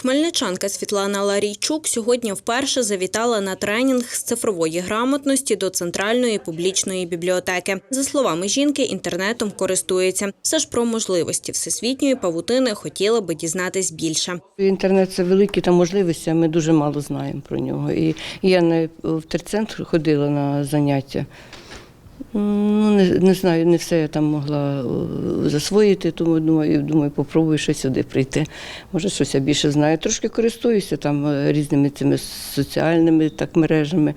Хмельничанка Світлана Ларійчук сьогодні вперше завітала на тренінг з цифрової грамотності до центральної публічної бібліотеки. За словами жінки, інтернетом користується. Все ж про можливості всесвітньої павутини хотіла би дізнатись більше. Інтернет це великі там можливості, а ми дуже мало знаємо про нього. І я в терцентр ходила на заняття. Не, не знаю, не все я там могла е, засвоїти, тому думаю, думаю, попробую ще сюди прийти. Може, щось я більше знаю. Трошки користуюся там е, різними цими соціальними так, мережами.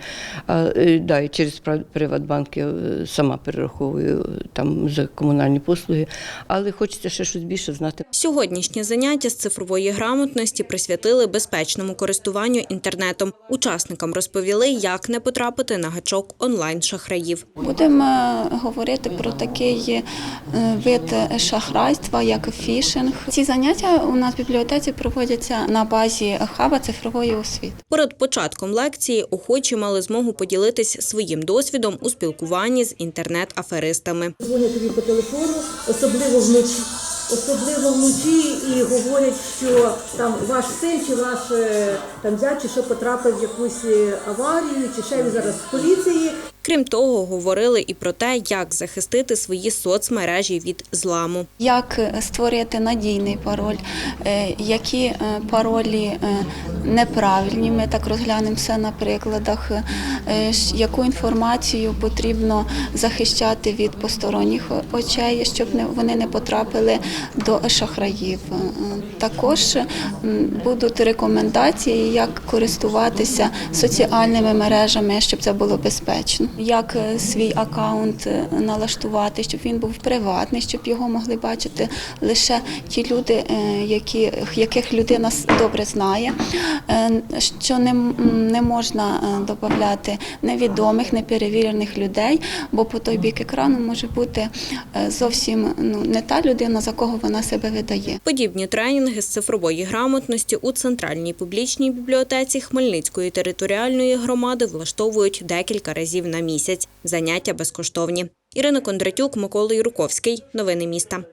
А, е, да, і через Приватбанк я сама перераховую там за комунальні послуги, але хочеться ще щось більше знати. Сьогоднішнє заняття з цифрової грамотності присвятили безпечному користуванню інтернетом. Учасникам розповіли, як не потрапити на гачок онлайн-шахраїв. Будемо говорити про такий е, вид шахрайства, як фішинг. Ці заняття у нас в бібліотеці проводяться на базі хаба цифрової освіти. Перед початком лекції охочі мали змогу поділитись своїм досвідом у спілкуванні з інтернет-аферистами. дзвонять тобі по телефону, особливо вночі. Особливо вночі і говорять, що там ваш син чи ваш е, там зять, чи що потрапив в якусь е, аварію, чи ще він зараз в поліції. Крім того, говорили і про те, як захистити свої соцмережі від зламу. Як е, створити надійний пароль, е, які е, паролі неправильні. Ми так розглянемо все на прикладах, яку інформацію потрібно захищати від посторонніх очей, щоб вони не потрапили до шахраїв. Також будуть рекомендації, як користуватися соціальними мережами, щоб це було безпечно. Як е, свій аккаунт е, налаштувати, щоб він був приватний, щоб його могли бачити лише ті люди, е, які, яких людина добре знає, що не, не можна додати невідомих, неперевірених людей, бо по той бік екрану може бути зовсім ну, не та людина, за кого вона себе видає. Подібні тренінги з цифрової грамотності у центральній публічній бібліотеці Хмельницької територіальної громади влаштовують декілька разів на місяць. Заняття безкоштовні. Ірина Кондратюк, Микола Юруковський. Новини міста.